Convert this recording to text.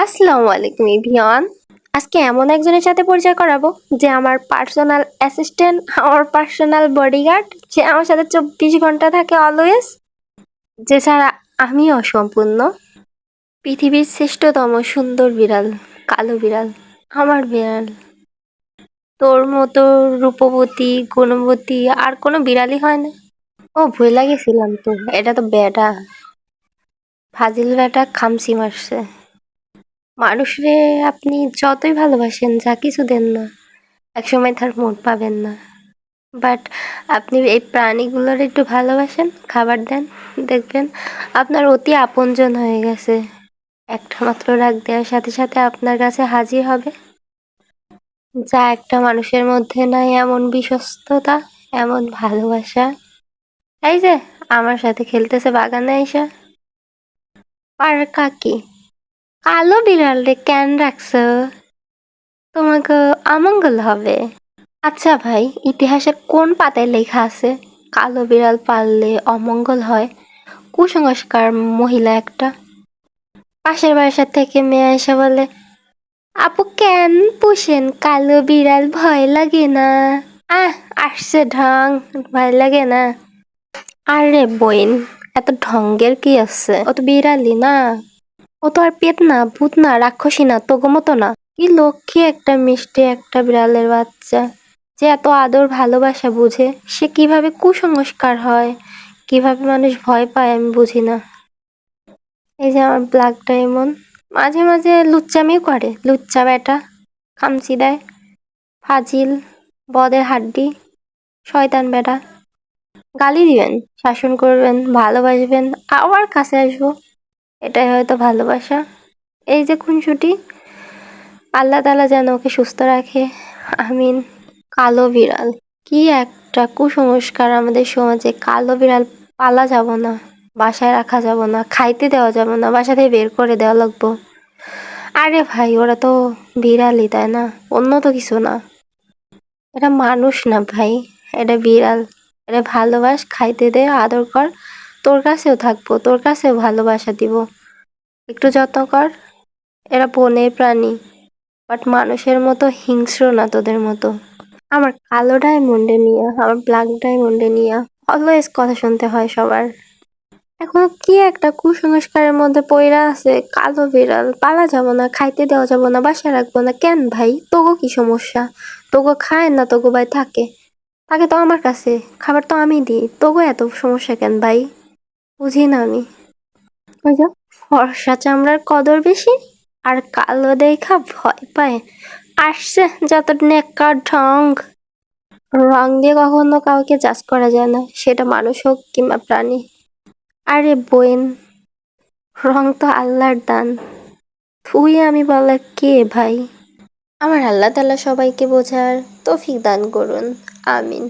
আসসালামু আলাইকুম ইভিয়ন আজকে এমন একজনের সাথে পরিচয় করাবো, যে আমার পার্সোনাল অ্যাসিস্ট্যান্ট, আমার পার্সোনাল বডিগার্ড, যে আমার সাথে চব্বিশ ঘণ্টা থাকে অলওয়েজ, যে ছাড়া আমি অসম্পূর্ণ। পৃথিবীর শ্রেষ্ঠতম সুন্দর বিড়াল, কালো বিড়াল, আমার বিড়াল। তোর মতো রূপবতী, গুণবতী আর কোনো বিড়ালই হয় না। ও ভুলে গেছিলাম তো, এটা তো বেটা। ফাজিল বেটা খামসি মারছে মানুষরে আপনি যতই ভালোবাসেন, যা কিছু দেন না, একসময় তার মোট পাবেন না। বাট আপনি এই প্রাণীগুলোর একটু ভালোবাসেন, খাবার দেন, দেখবেন আপনার অতি আপনজন হয়ে গেছে। একটা মাত্র রাগ দেওয়ার সাথে সাথে আপনার কাছে হাজির হবে। যা একটা মানুষের মধ্যে নাই, এমন বিশ্বস্ততা, এমন ভালোবাসা। এই যে, আমার সাথে খেলতেছে বাগানে এসে। আর কাকি? কালো বিড়াল রে কেন রাখছো? তোমাকে অমঙ্গল হবে। আচ্ছা ভাই, ইতিহাসের কোন পাতায় লেখা আছে, কালো বিড়াল পাললে অমঙ্গল হয়? কুসংস্কার মহিলা একটা। পাশের বাসার থেকে মেয়ে এসে বলে, আপু কেন পুষেন? কালো বিড়াল ভয় লাগে না। আহ, আসছে ঢং, ভয় লাগে না। আরে বইন এত ঢঙ্গের কি আছে? ও তো বিড়ালি না। ও তো আর পেট না, ভূত না, রাক্ষসী না, তোগো মতো না। কি লক্ষ্মী একটা মিষ্টি একটা বিড়ালের বাচ্চা। যে এত আদর ভালোবাসা বুঝে, সে কীভাবে কুসংস্কার হয়, কীভাবে মানুষ ভয় পায় আমি বুঝি না। এই যে আমার ব্ল্যাক ডায়মন্ড মাঝে মাঝে লুচ্চামিও করে, লুচ্চা বেটা, খামচি দেয়, ফাজিল বদের হাড্ডি, শয়তান বেটা। গালি দিবেন, শাসন করবেন, ভালোবাসবেন, আবার কাছে আসব। এটাই হয়তো ভালোবাসা। এই যে খুনসুটি, আল্লাহ তালা যেন ওকে সুস্থ রাখে। আমিন। কালো বিড়াল। কি একটা কুসংস্কার আমাদের সমাজে। কালো বিড়াল পালা যাব না, বাসায় রাখা যাব না, খাইতে দেওয়া যাব না, বাসা থেকে বের করে দেওয়া লাগবো। আরে ভাই, ওরা তো বিড়ালই, তাই না? অন্য তো কিছু না। এটা মানুষ না ভাই, এটা বিড়াল। এটা ভালোবাস, খাইতে দে, আদর কর। তোর কাছেও থাকব, তোর কাছেও ভালোবাসা দিব। একটু যত্ন কর, এরা বনের প্রাণী বাট মানুষের মতো হিংস্র না তোদের মতো। আমার কালো ডায়মন্ডে নিয়ে, আমার ব্ল্যাক ডায়মন্ডে নিয়ে অলওয়েজ কথা শুনতে হয় সবার। এখন কি একটা কুসংস্কারের মধ্যে পইরা আছে, কালো বিড়াল, পালা যাব না, খাইতে দেওয়া যাব না বাসা রাখব না। কেন ভাই? তোগো কি সমস্যা? তোগো খায় না, তোগো ভাই থাকে। থাকে তো আমার কাছে, খাবার তো আমি দিই। তোগো এত সমস্যা কেন ভাই? বুঝি না আমি। ওই যে। ফর্সা চামড়ার কদর বেশি আর কালো দেখা ভয় পায়। আসছে যত নেকার ঢং। রং দিয়ে কখনো কাউকে জাজ করা যায় না সেটা মানুষ হোক কিংবা প্রাণী। আরে বোন রং তো আল্লাহর দান। তুই আমি বলার কে ভাই? আমার আল্লাহ তালা সবাইকে বোঝার তৌফিক দান করুন। আমিন।